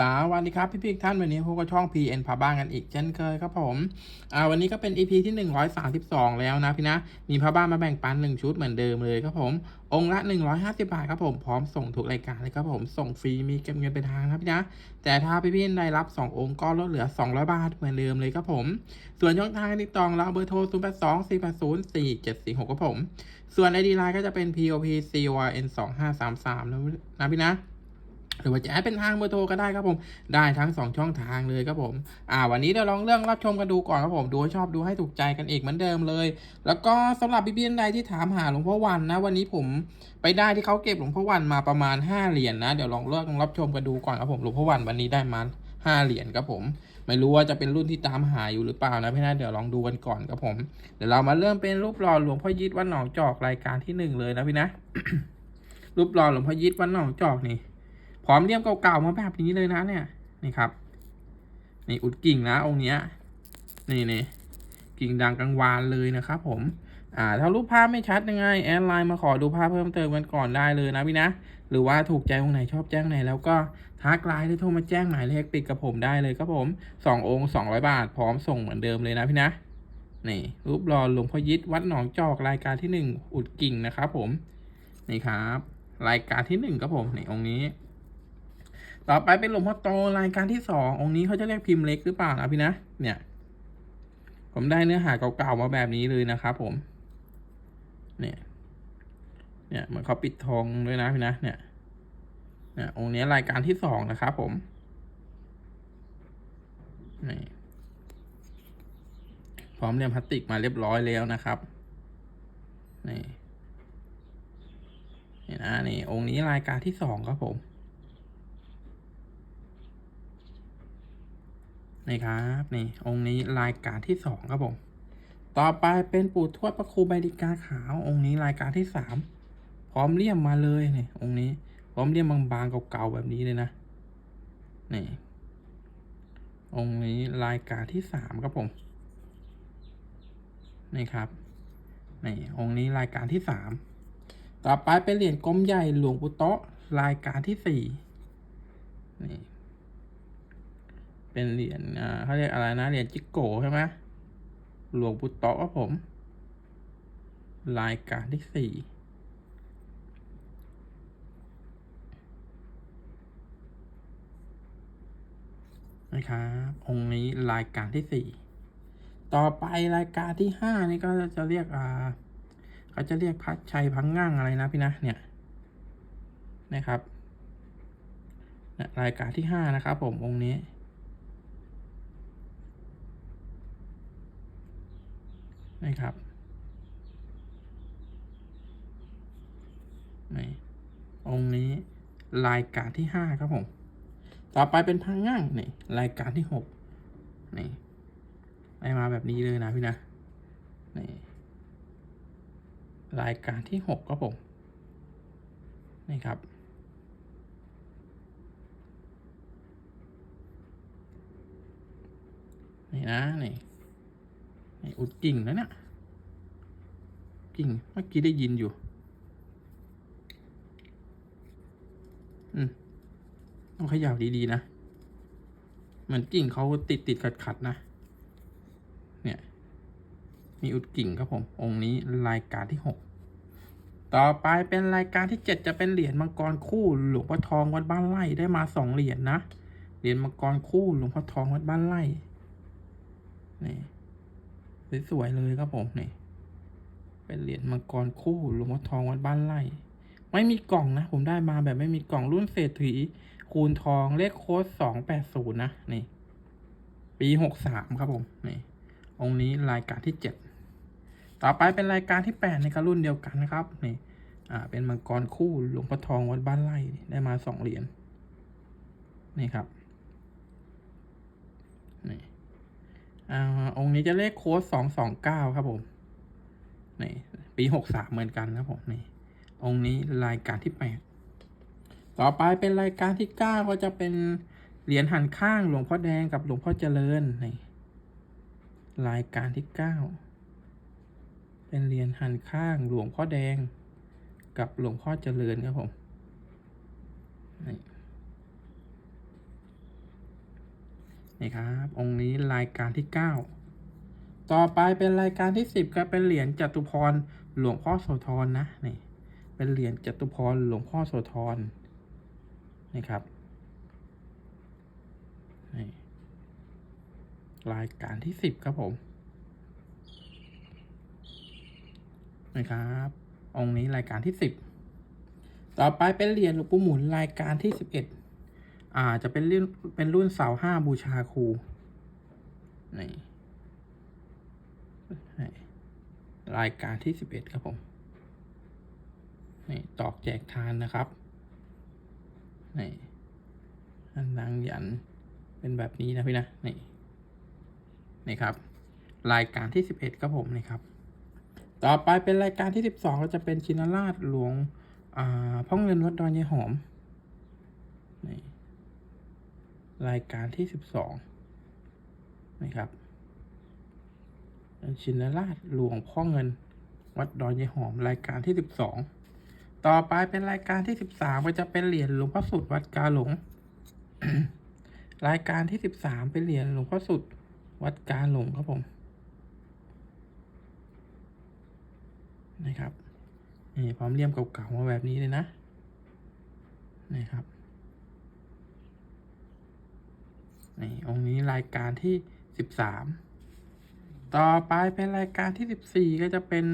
สวัสดีครับพี่ๆท่านวันนี้พวกก็ช่อง PN พาบ้านกันอีกเช่นเคยครับผมอ่าวันนี้ก็เป็น EP ที่ 132 แล้วนะพี่นะ มีพาบ้านมาแบ่งปัน 1 ชุดเหมือนเดิมเลยครับผม องค์ละ 150 บาทครับผมพร้อมส่งทุกรายการเลยครับผมส่งฟรีมีเก็บเงินเป็นทางนะพี่นะ แต่ถ้าพี่ๆได้รับ 2 องค์ก็ลดเหลือ 200 บาทเหมือนเดิมเลยครับผม ส่วนช่องทางติดต่อเราเบอร์โทร 0 8 2 4 8 0 4 7 4 6ครับผม ส่วน ID Line ก็จะเป็น POP C O N 2 5 3 3นะพี่นะ หรือว่าจะให้เป็นทางเบอร์โทรก็ได้ครับผม ได้ทั้ง 2 ช่องทางเลยครับผม อ่า วันนี้เดี๋ยวลองเรื่องรับชมกันดูก่อนครับผม ดูให้ชอบดูให้ถูกใจกันอีกเหมือนเดิมเลย แล้วก็สำหรับพี่ๆท่านใดที่ถามหาหลวงพ่อวันนะ วันนี้ผมไปได้ที่เขาเก็บหลวงพ่อวันมาประมาณ 5 เหรียญนะเดี๋ยวลองเลือกรับชมกันดูก่อนครับผมหลวงพ่อวันวันนี้ได้มา5เหรียญครับผม ไม่รู้ว่าจะเป็นรุ่นที่ตามหาอยู่หรือเปล่านะพี่นะเดี๋ยวลองดูกันก่อนครับผม เดี๋ยวเรามาเริ่มเป็นรูปหล่อหลวงพ่อยิดวัดหนองจอกรายการที่หนึ่งเลยนะพี่นะ รูปหล่อหลวงพ่อยิดวัดหนองจอกนี่ อมเลี่ยมเก่าๆมาแบบนี้เลยนะเนี่ยนี่ครับนี่อุดกิ่งนะองค์เนี้ยนี่นี่กิ่งดังกังวานเลยนะครับผมอ่าถ้ารูปภาพไม่ชัดยังไงแอดไลน์มาขอดูภาพเพิ่มเติมกันก่อนได้เลยนะพี่นะ หรือว่าถูกใจองค์ไหนชอบแจ้งไหน แล้วก็ทักไลน์หรือโทรมาแจ้งหมายเลขติดกับผมได้เลยครับผมสององค์สองร้อยบาท พร้อมส่งเหมือนเดิมเลยนะพี่นะนี่รูปหล่อหลวงพ่อยิดวัดหนองจอกรายการที่หนึ่งอุดกิ่งนะครับผมนี่ครับ รายการที่หนึ่งครับผมในองค์นี้ ต่อไปเป็นหลวงพ่อโตรายการที่สององค์นี้เขาจะเรียกพิมพ์เล็กหรือเปล่านะพี่นะ เนี่ย ผมได้เนื้อหาเก่าๆมาแบบนี้เลยนะครับผม เนี่ย เนี่ยเหมือนเขาปิดทองด้วยนะพี่นะ เนี่ย เนี่ยองค์นี้รายการที่สองนะครับผม นี่พร้อมเรียมพลาสติกมาเรียบร้อยแล้วนะครับ นี่นี่นะนี่องค์นี้รายการที่สองครับผม นี่ครับนี่องค์นี้รายการที่สองครับผมต่อไปเป็นปู่ทวดพระครูใบดิกาขาวองค์นี้รายการที่สามพร้อมเลี่ยมมาเลยนี่องค์นี้พร้อมเลี่ยมบางๆเก่าๆแบบนี้เลยนะนี่องค์นี้รายการที่สามครับผมนี่ครับนี่องค์นี้รายการที่สามต่อไปเป็นเหรียญกลมใหญ่หลวงปู่โตะรายการที่สี่นี่ เป็นเหรียญอ่าเขาเรียกอะไรนะเหรียญจิกโกใช่ไหมหลวงปู่โตะครับผม รายการที่สี่นะครับ องค์นี้รายการที่สี่ต่อไปรายการที่ห้านี่ก็จะเรียกอ่าเขาจะเรียกพัดชัยพังง่างอะไรนะพี่นะเนี่ยนะครับรายการที่ห้านะครับผมองค์นี้ นะครับนี่องค์นี้รายการที่ห้าครับผม ต่อไปเป็นพังง่างนี่รายการที่หกนี่ได้มาแบบนี้เลยนะพี่นะนี่รายการที่หกครับผมนี่ครับนี่นะนี่ อุดกิ่งแล้วเนี่ยกิ่งเมื่อกี้ได้ยินอยู่ อืมต้องขย่าดีๆนะ เหมือนกิ่งเขาติดติดขัดขัดนะ เนี่ย มีอุดกิ่งครับผม องค์นี้รายการที่หกต่อไปเป็นรายการที่เจ็ดจะเป็นเหรียญมังกรคู่หลวงพ่อทองวัดบ้านไร่ได้มาสองเหรียญนะ เหรียญมังกรคู่หลวงพ่อทองวัดบ้านไร่นี่ สวยๆเลยครับผมนี่เป็นเหรียญมังกรคู่หลวงพ่อทองวัดบ้านไร่ไม่มีกล่องนะ ผมได้มาแบบไม่มีกล่องรุ่นเศรษฐีคูณทองเลขโค้ดสองแปดศูนย์นะนี่ ปีหกสามครับผมนี่องค์นี้รายการที่เจ็ดต่อไปเป็นรายการที่แปดในกระุ่นเดียวกันนะครับนี่อ่าเป็นมังกรคู่หลวงพ่อทองวัดบ้านไร่ได้มาสองเหรียญนี่ครับ นี่ องค์นี้จะเลขโค้ดสองสองเก้าครับผมนี่ปีหกสามเหมือนกันครับผมนี่องค์นี้รายการที่แปดต่อไปเป็นรายการที่เก้าก็จะเป็นเหรียญหันข้างหลวงพ่อแดงกับหลวงพ่อเจริญนี่รายการที่เก้าเป็นเหรียญหันข้างหลวงพ่อแดง กับหลวงพ่อเจริญครับผมนี่นี่ครับ องค์นี้รายการที่เก้า ต่อไปเป็นรายการที่สิบก็เป็นเหรียญจตุพรหลวงพ่อโสธรนะนี่เป็นเหรียญจตุพรหลวงพ่อโสธรนี่ครับนี่รายการที่สิบครับผมนะครับองค์นี้รายการที่สิบต่อไปเป็นเหรียญหลวงปู่หมุนรายการที่สิบเอ็ดอ่าจะเป็นรุ่นเป็นรุ่นเสาห้าบูชาครูนี่ รายการที่สิบเอ็ดครับผมนี่ตอกแจกทานนะครับนี่อันดังยันเป็นแบบนี้นะพี่นะนี่นี่ครับ รายการที่สิบเอ็ดครับผมนี่ครับ ต่อไปเป็นรายการที่สิบสองก็จะเป็นชินราชหลวงอ่าพ่อเงินวัดดอนยายหอมนี่รายการที่สิบสองนี่ครับ ชินราชหลวงพ่อเงิน วัดดอนยายหอมรายการที่สิบสองต่อไปเป็นรายการที่สิบสามก็จะเป็นเหรียญหลวงพ่อสุดวัดกาหลง รายการที่สิบสามเป็นเหรียญหลวงพ่อสุดวัดกาหลงครับผมนะครับนี่พร้อมเลี่ยมเก่าๆมาแบบนี้เลยนะนี่ครับนี่องค์นี้รายการที่สิบสาม ต่อไปเป็นรายการที่สิบสี่ก็จะเป็น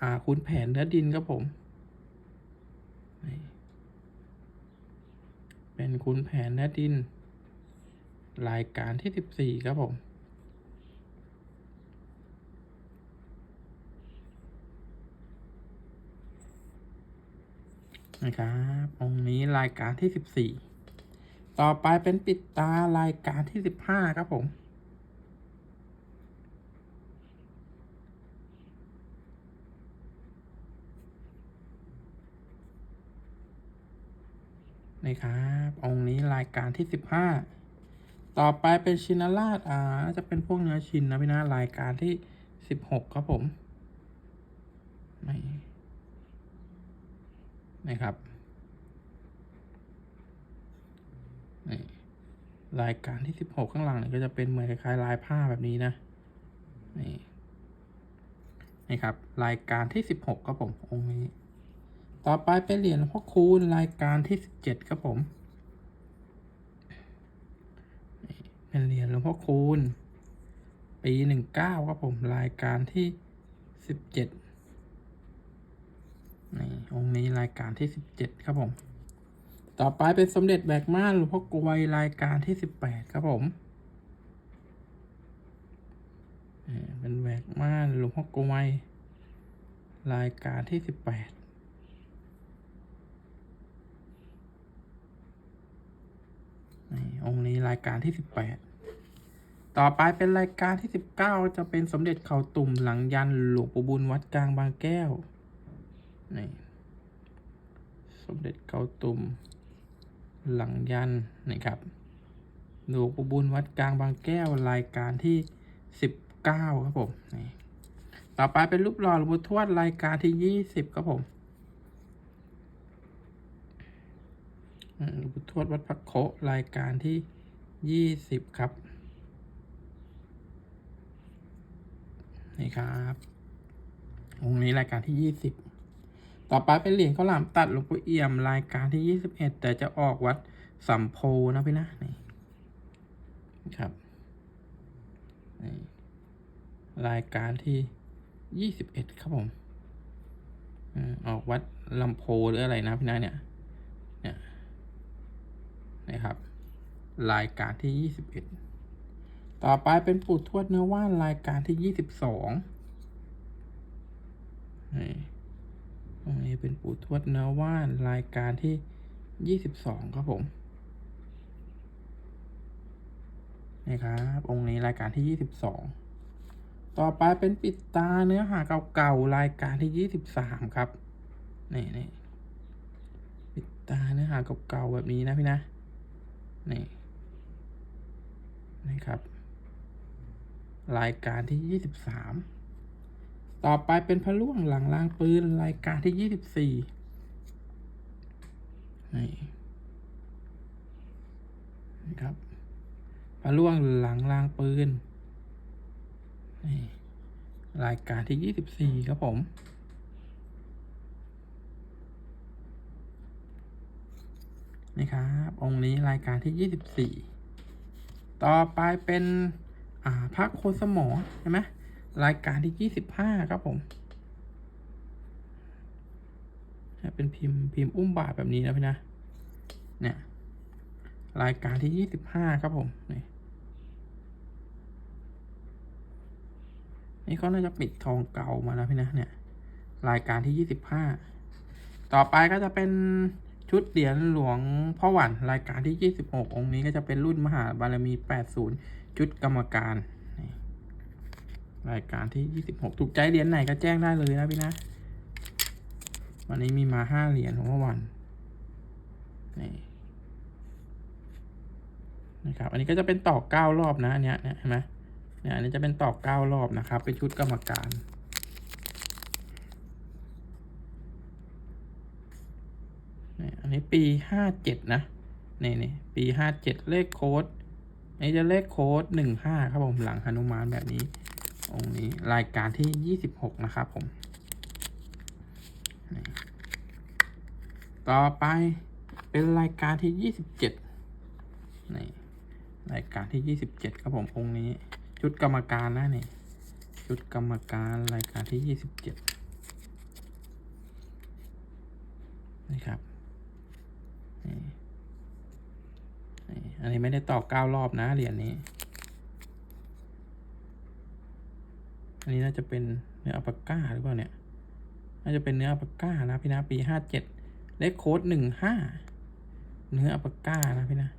อ่าคุณแผนเนื้อดินครับผม เป็นคุณแผนเนื้อดิน รายการที่สิบสี่ครับผมนะครับองค์นี้รายการที่สิบสี่ ต่อไปเป็นปิดตารายการที่สิบห้าครับผม นี่ครับ องค์นี้รายการที่สิบห้าต่อไปเป็นชินราชอ่าจะเป็นพวกเนื้อชินนะพี่นะรายการที่สิบหกครับผมนี่นะครับนี่รายการที่สิบหกข้างหลังเนี่ยก็จะเป็นเหมือนคล้ายๆลายผ้าแบบนี้นะนี่นี่ครับ รายการที่สิบหกครับผมองค์นี้ ต่อไปเป็นเหรียญหลวงพ่อคูณรายการที่สิบเจ็ดครับผม เป็นเหรียญหลวงพ่อคูณ ปีหนึ่งเก้าครับผมรายการที่สิบเจ็ดนี่องค์นี้รายการที่สิบเจ็ดครับผม ต่อไปเป็นสมเด็จแบกม่านหลวงพ่อกวยรายการที่สิบแปดครับผมเป็นแบกม่านหลวงพ่อกวยรายการที่สิบแปดนี่องค์นี้ รายการที่สิบแปดต่อไปเป็นรายการที่สิบเก้าจะเป็นสมเด็จเขาตุ่มหลังยันหลวงปู่บุญวัดกลางบางแก้วนี่สมเด็จเกาตุ่มหลังยันนี่ครับหลวงปู่บุญวัดกลางบางแก้วรายการที่สิบเก้าครับผมนี่ต่อไปเป็นรูปหล่อหลวงปู่ทวดรายการที่ยี่สิบครับผมหลวงปู่ทวดวัดพักโครายการที่ ยี่สิบครับ นี่ครับองนี้รายการที่ยี่สิบต่อไปเป็นเหรียญข้าวหลามตัดหลวงปู่เอี่ยมรายการที่ยี่สิบเอ็ดแต่จะออกวัดสัมโพนะพี่นะนี่ครับนี่รายการที่ยี่สิบเอ็ดครับผมอืมออกวัดลำโพหรืออะไรนะพี่นะเนี่ยเนี่ยนะครับ รายการที่ยี่สิบเอ็ดต่อไปเป็นปู่ทวดเนื้อว่านรายการที่ยี่สิบสองนี่ตรงนี้เป็นปู่ทวดเนื้อว่านรายการที่ยี่สิบสองครับผมนี่ครับองค์นี้รายการที่ยี่สิบสองต่อไปเป็นปิดตาเนื้อหาเก่าๆรายการที่ยี่สิบสามครับนี่นี่ปิดตาเนื้อหาเก่าๆแบบนี้นะพี่นะนี่ นี่ครับ รายการที่ยี่สิบสามต่อไปเป็นพระล่วงหลังรางปืนรายการที่ยี่สิบสี่นี่นะครับพระล่วงหลังรางปืนนี่รายการที่ยี่สิบสี่ครับผมนี่ครับองค์นี้รายการที่ยี่สิบสี่ ต่อไปเป็นพระโคสมอใช่ไหมรายการที่ยี่สิบห้าครับผมเนี่ยเป็นพิมพ์พิมพ์อุ้มบาทแบบนี้นะพี่นะ เนี่ย รายการที่ยี่สิบห้าครับผม นี่นี่เขาน่าจะปิดทองเก่ามาแล้วพี่นะ เนี่ย รายการที่ยี่สิบห้า ต่อไปก็จะเป็น ชุดเหรียญหลวงพ่อหวันรายการที่ยี่สิบหกองค์นี้ก็จะเป็นรุ่นมหาบารมีแปดศูนย์ชุดกรรมการ รายการที่ยี่สิบหกถูกใจเหรียญไหนก็แจ้งได้เลยนะพี่นะ วันนี้มีมาห้าเหรียญของพ่อหวันนี่นะครับ อันนี้ก็จะเป็นตอเก้ารอบนะอันเนี้ยเนี่ยเห็นไหมเนี่ยอันนี้จะเป็นตอเก้ารอบนะครับ เป็นชุดกรรมการ นี่อันนี้ปีห้าเจ็ดนะนี่นี่ปีห้าเจ็ดเลขโค้ดอันนี้จะเลขโค้ดหนึ่งห้าครับผมหลังหนุมานแบบนี้ องค์นี้รายการที่ยี่สิบหกนะครับผมต่อไปเป็นรายการที่ยี่สิบเจ็ดนี่รายการที่ยี่สิบเจ็ดครับผมองค์นี้ ชุดกรรมการนะนี่ชุดกรรมการรายการที่ยี่สิบเจ็ดนี่ครับ นี่นี่ อันนี้ไม่ได้ตอกเก้ารอบนะเหรียญนี้ อันนี้น่าจะเป็นเนื้ออัปก้าหรือเปล่าเนี่ย น่าจะเป็นเนื้ออัปปาก้านะพี่นะปีห้าเจ็ดเลขโค้ดหนึ่งห้าเนื้ออัปปาก้านะพี่นะ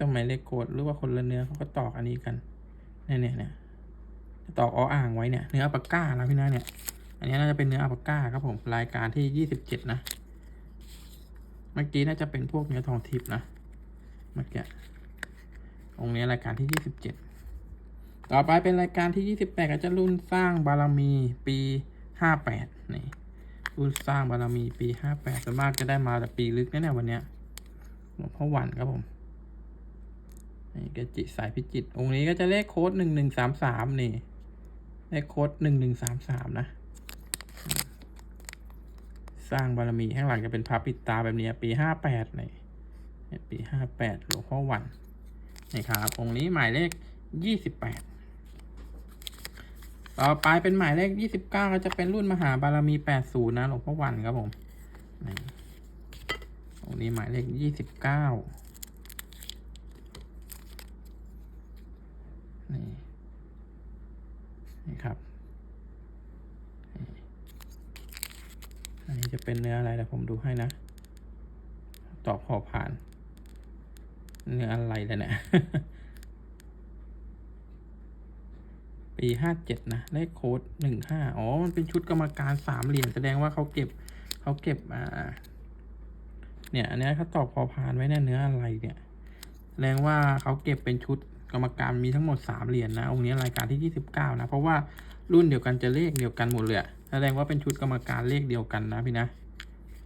ทำไมเลขโค้ดหรือว่าคนละเนื้อเขาก็ตอกอันนี้กันเนี่ยเนี่ยเนี่ยตอกอออ่างไว้เนี่ยเนื้ออัปปาก้านะพี่นะเนี่ย อันนี้น่าจะเป็นเนื้ออัปก้าครับผมรายการที่ยี่สิบเจ็ดนะ เมื่อกี้น่าจะเป็นพวกเนื้อทองทิพย์นะ มื่อกี้องค์นี้รายการที่ยี่สิบเจ็ดต่อไปเป็นรายการที่ยี่สิบแปดก็จะรุ่นสร้างบารมีปีห้าแปดนี่รุ่นสร้างบารมีปีห้าแปดส่วนมากจะได้มาแต่ปีลึกแน่ๆวันเนี้ยหลวงพ่อหวันครับผมนี่กจิสายพิจิต องค์นี้ก็จะเลขโค้ดหนึ่งหนึ่งสามสามนี่ เลขโค้ดหนึ่งหนึ่งสามสามนะ สร้างบารมีข้างหลังจะเป็นพระปิดตาแบบนี้ปีห้าแปดนี่ ปีห้าแปดหลวงพ่อวันนี่ครับองค์นี้หมายเลขยี่สิบแปดต่อไปเป็นหมายเลขยี่สิบเก้าก็จะเป็นรุ่นมหาบารมีแปดศูนย์นะหลวงพ่อวันครับผมองค์นี้หมายเลขยี่สิบเก้านี่นี่ครับ อันนี้จะเป็นเนื้ออะไรเดี๋ยวผมดูให้นะ ตอบพอผ่าน เนื้ออะไรแล้วเนี่ยปีห้าเจ็ดนะเลขโค้ดหนึ่งห้าอ๋อ มันเป็นชุดกรรมการสามเหรียญแสดงว่าเขาเก็บเขาเก็บอ่า เนี่ย อันนี้เขาตอบพอผ่านไว้เนี่ยเนื้ออะไรเนี่ย แสดงว่าเขาเก็บเป็นชุดกรรมการมีทั้งหมดสามเหรียญนะองค์นี้รายการที่ยี่สิบเก้านะ เพราะว่ารุ่นเดียวกันจะเลขเดียวกันหมดเลยอะแสดงว่าเป็นชุดกรรมการเลขเดียวกันนะพี่นะ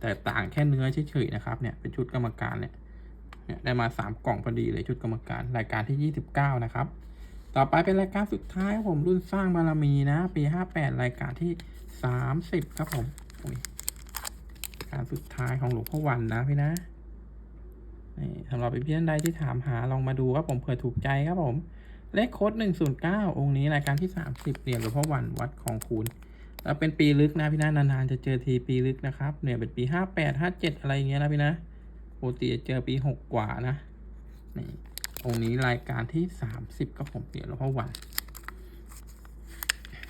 แต่ต่างแค่เนื้อเฉยๆนะครับเนี่ยเป็นชุดกรรมการเนี่ย เนี่ยได้มาสามกล่องพอดีเลยชุดกรรมการรายการที่ยี่สิบเก้านะครับ ต่อไปเป็นรายการสุดท้ายผมรุ่นสร้างบารมีนะ ปีห้าแปดรายการที่สามสิบครับผมการสุดท้ายของหลวงพ่อวันนะพี่นะนี่สำหรับเพี่ท่านใดที่ถามหาลองมาดูครับผมเผื่อถูกใจครับผม เลขโค้ดหนึ่งศูนย์เก้าองค์นี้รายการที่สามสิบเหรียญหลวงพ่อวันวัดของคูณแล้วเป็นปีลึกนะพี่นะนานๆจะเจอทีปีลึกนะครับเนี่ยเป็นปีห้าแปดห้าเจ็ดอะไรอย่างเงี้ยนะพี่นะ ปกติจะเจอปีหกกว่านะนี่องค์นี้รายการที่สามสิบก็ผมเดี๋ยวแลวพ่อวัน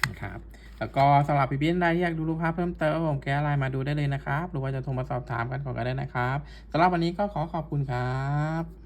นะครับแล้วก็สำหรับพี่เบี้ยนใดที่อยากดูรูปภาพเพิ่มเติมผมแก้ไลน์มาดูได้เลยนะครับ หรือว่าจะโทรมาสอบถามกันก่อนก็ได้นะครับสำหรับวันนี้ก็ขอขอบคุณครับ